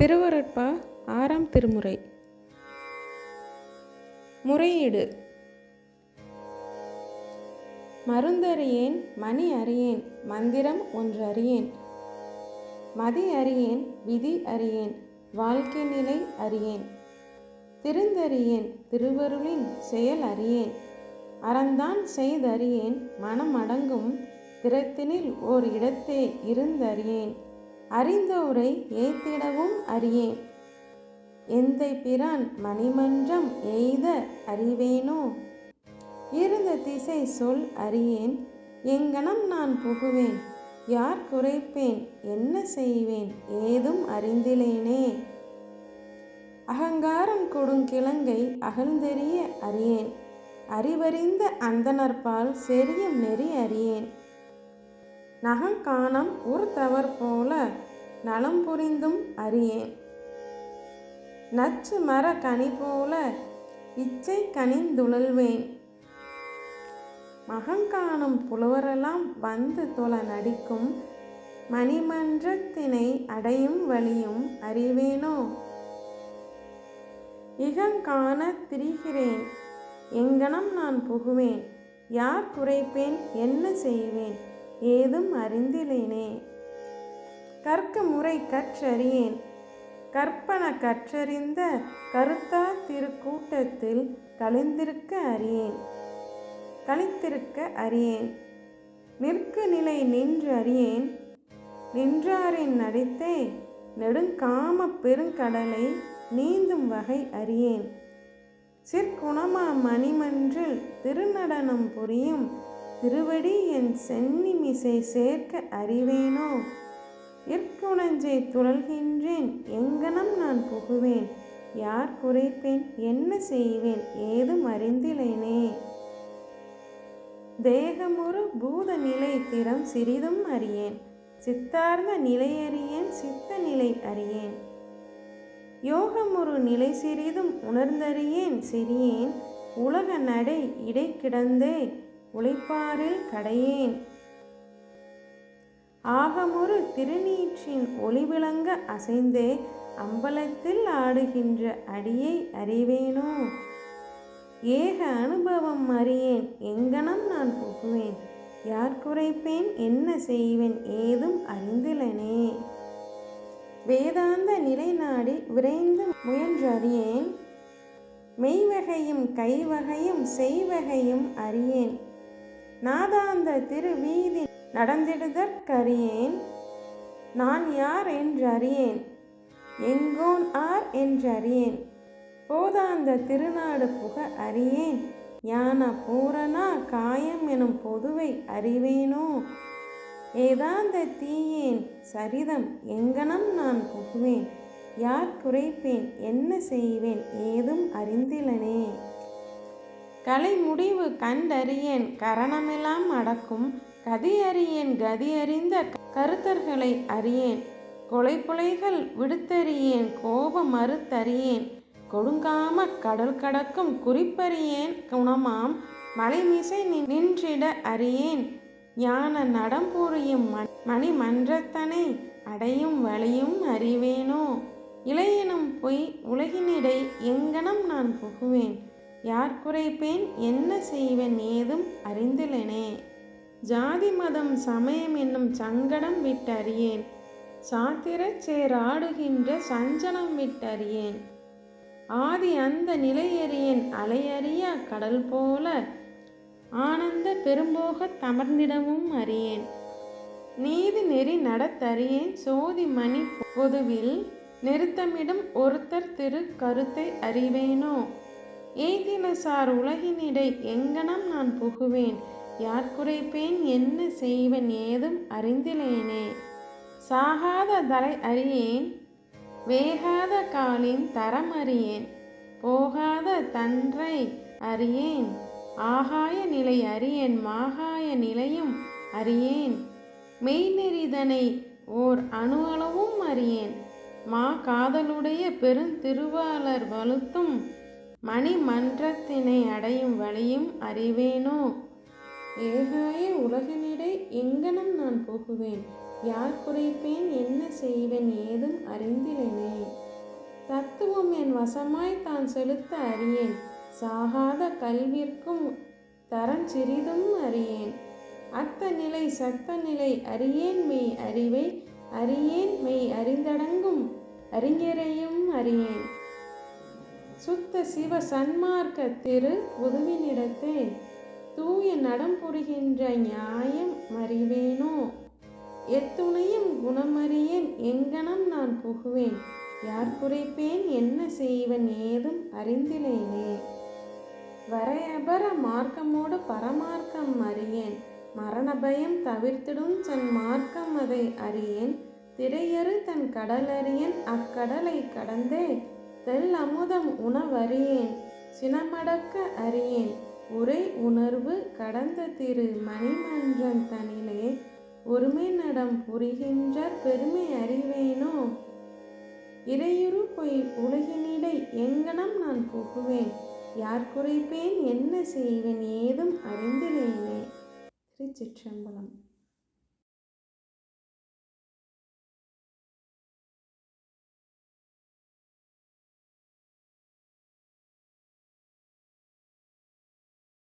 திருவருட்பா ஆறாம் திருமுறை. முறையீடு. மருந்தறியேன் மணி அறியேன் மந்திரம் ஒன்று அறியேன். மதி அறியேன் விதி அறியேன் வாழ்க்கை நிலை அறியேன். திருந்தறியேன் திருவருளின் செயல் அறியேன். அறந்தான் செய்தறியேன் மனம் அடங்கும் திறத்தினில் ஓர் இடத்தே இருந்தறியேன். அறிந்தோரை ஏத்திடவும் அறியேன். எந்தை பிரான் மணிமன்றம் எய்த அறிவேனோ? இருந்த திசை சொல் அறியேன். எங்கனம் நான் புகுவேன். யார் குறைப்பேன்? என்ன செய்வேன்? ஏதும் அறிந்திலேனே? அகங்காரம் கொடுங்கிழங்கை அகழ்ந்தெறிய அறியேன். அறிவறிந்த அந்தனர்பால் செரியும் நெறி அறியேன். நகங்கானம் ஒரு தவர் போல நலம் புரிந்தும் அறியேன். நச்சு மர கனி போல இச்சை கனிந்துழல்வேன் மகங்காணும் புலவரெல்லாம் வந்து தொல நடிக்கும் மணிமன்றத்தினை அடையும் வழியும் அறிவேனோ? இகங்காண திரிகிறேன். எங்கனம் நான் புகுவேன். யார் குறைப்பேன் என்ன செய்வேன்? ஏதும் அறிந்திலேனே. கற்க முறை கற்றறியேன். கற்பன கற்றறிந்த கருத்தா திருக்கூட்டத்தில் கழிந்திருக்க அறியேன். கழித்திருக்க அறியேன். நிற்க நிலை நின்று அறியேன். நின்றாரின் நடித்தே நெடுங்காம பெருங்கடலை நீந்தும் வகை அறியேன். சிற்குணமா மணிமன்றில் திருநடனம் புரியும் திருவடி என் சென்னிமிசை சேர்க்க அறிவேனோ? இற்குணஞ்சை துழல்கின்றேன் எங்கனம் நான் புகுவேன். யார் குறைப்பேன் என்ன செய்வேன் ஏதும் அறிந்திலேனே? தேகமுறு பூத நிலை திறம் சிறிதும் அறியேன் சித்தார்ந்த நிலையறியேன் சித்த நிலை அறியேன். யோகமுறு நிலை சிறிதும் உணர்ந்தறியேன் சிறியேன் உலக நடை இடை கிடந்தே. உழைப்பாரில் கடையேன். ஆகமொரு திருநீற்றின் ஒளிவிளங்க அசைந்தே அம்பலத்தில் ஆடுகின்ற அடியை அறிவேனோ? ஏக அனுபவம் அறியேன் எங்கனம் நான் புகுவேன் யார் குறைப்பேன் என்ன செய்வேன் ஏதும் அறிந்திலனே? வேதாந்த நிலை நாடி விரைந்து முயன்றறியேன் மெய்வகையும் கைவகையும் செய்வகையும் அறியேன். நாதாந்த திருவீதி நடந்திடுதற்கறியேன் நான் யார் என்றறியேன்? எங்கோன் ஆர் என்றறியேன்? போதாந்த திருநாடு புக அறியேன். யான பூரணா காயம் எனும் பொதுவை அறிவேனோ? ஏதாந்த தீயேன்? சரிதம் எங்கனம் நான் புகுவேன். யார் குறைப்பேன்? என்ன செய்வேன்? ஏதும் அறிந்திலனே. கலை முடிவு கண்டறியேன். கரணமெல்லாம் அடக்கும். கதியறியேன். கதி அறிந்த கருத்தர்களை அறியேன். கொலைப்புலைகள் விடுத்தறியேன். கோபம் மறுத்தறியேன். கொடுங்காம கடல் கடக்கும் குறிப்பறியேன். குணமாம். மலைமிசை நின்றிட அறியேன். ஞான நடம்புரியும் மணிமன்றத்தனை அடையும் வழியும் அறிவேனோ? இளையனும் பொய் உலகினிடை எங்கனம் நான் புகுவேன். யார் குறைப்பேன்? என்ன செய்வேன்? ஏதும் அறிந்திலனே. ஜாதி மதம் சமயம் என்னும் சங்கடம் விட்டறியேன். சாத்திரச் சேராடுகின்ற சஞ்சலம் விட்டறியேன். ஆதி அந்த நிலையறியேன் அலையறியா கடல் போல ஆனந்த பெரும்போக தமர்ந்திடவும் அறியேன். நீதி நெறி நடத்தறியேன். சோதி மணி பொதுவில் நிறுத்தமிடும் ஒருத்தர் திரு கருத்தை அறிவேனோ? ஏதினசார் உலகினிடை எங்கனம் நான் புகுவேன்? யார் குறைப்பேன்? என்ன செய்வேன்? ஏதும் அறிந்திலேனே. சாகாத தலை அறியேன் வேகாத காலின் தரம் அறியேன் போகாத தன்றை அறியேன் ஆகாய நிலை அறியேன் மாகாய நிலையும் அறியேன். மெய்நெறிதனை ஓர் அணு அளவும் அறியேன். மா காதலுடைய பெருந்திருவாளர் வலுத்தும் மணிமன்றத்தினை அடையும் வழியும் அறிவேனோ? ஏகாய உலகனிடை எங்கனம் நான் போகுவேன்? யார் குறைப்பேன்? என்ன செய்வேன்? ஏதும் அறிந்திலேனே. தத்துவம் என் வசமாய் தான் செலுத்த அறியேன். சாகாத கல்விற்கும் தரம் சிறிதும் அறியேன். அத்த நிலை சத்த நிலை அறியேன் மெய் அறிவை அறியேன் மெய் அறிந்தடங்கும் அறிஞரையும் அறியேன். சுத்த சிவ சன்மார்க்க திரு உதவினிடத்தே தூய நடம் புரிகின்ற நியாயம் அறிவேனோ? எத்துணையும் குணமறியேன் எங்கனம் நான் புகுவேன். யார் குறைப்பேன் என்ன செய்வன் ஏதும் அறிந்திலேனே. வரையபர மார்க்கமோடு பரமார்க்கம் அறியேன். மரண பயம் தவிர்த்திடும் தன் மார்க்கம் அதை அறியேன். திரையறு தன் கடலறியன் அக்கடலை கடந்தே தெல் அமுதம் உணவறியேன் சினமடக்க அறியேன். உரை உணர்வு கடந்த திரு மணிமன்றன் தனிலே ஒருமை நடம் புரிகின்ற பெருமை அறிவேனோ? இறையுறு பொய் உலகினிடை எங்கனம் நான் புகுவேன்? யார் குறைப்பேன்? என்ன செய்வேன்? ஏதும் அறிந்திலேனே. திருச்சிற்றம்பலம்.